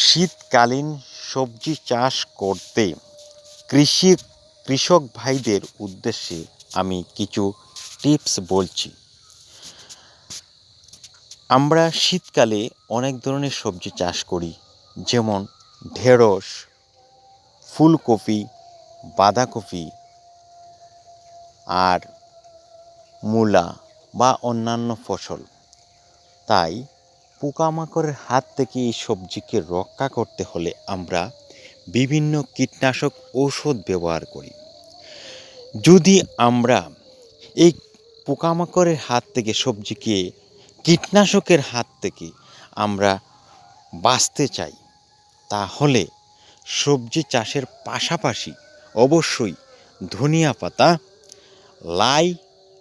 শীতকালীন সবজি চাষ করতে কৃষি কৃষক ভাইদের উদ্দেশ্যে আমি কিছু টিপস বলছি। আমরা শীতকালে অনেক ধরনের সবজি চাষ করি, যেমন ঢেঁড়স, ফুলকপি, বাঁধাকপি আর মূলা বা অন্যান্য ফসল। তাই পোকামাকড়ের হাত থেকে এই সবজিকে রক্ষা করতে হলে আমরা বিভিন্ন কীটনাশক ঔষধ ব্যবহার করি। যদি আমরা এই পোকামাকড়ের হাত থেকে সবজিকে কীটনাশকের হাত থেকে আমরা বাঁচতে চাই, তাহলে সবজি চাষের পাশাপাশি অবশ্যই ধনিয়া পাতা, লাই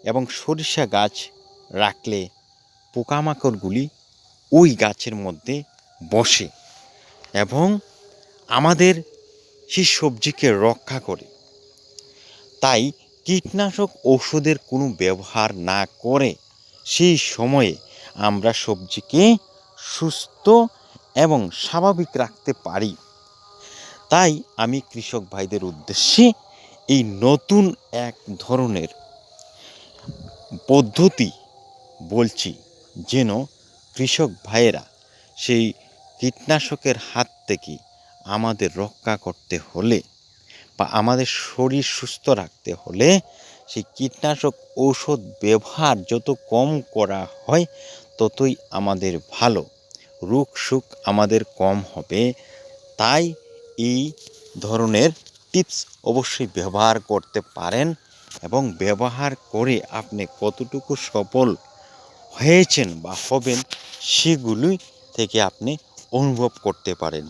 এবং সরিষা গাছ রাখলে পোকামাকড়গুলি ওই গাছের মধ্যে বসে এবং আমাদের সেই সবজিকে রক্ষা করে। তাই কীটনাশক ওষুধের কোনো ব্যবহার না করে সেই সময়ে আমরা সবজিকে সুস্থ এবং স্বাভাবিক রাখতে পারি। তাই আমি কৃষক ভাইদের উদ্দেশ্যে এই নতুন এক ধরনের পদ্ধতি বলছি যেন কৃষক ভাইয়েরা, সেই কীটনাশকের হাত থেকে আমাদের রক্ষা করতে হলে বা আমাদের শরীর সুস্থ রাখতে হলে সেই কীটনাশক ঔষধ ব্যবহার যত কম করা হয়, ততই আমাদের ভালো। রোগ সুখ আমাদের কম হবে। তাই এই ধরনের টিপস অবশ্যই ব্যবহার করতে পারেন এবং ব্যবহার করে আপনি কতটুকু সফল হয়েছেন বা হবেন সেগুলি থেকে আপনি অনুভব করতে পারেন।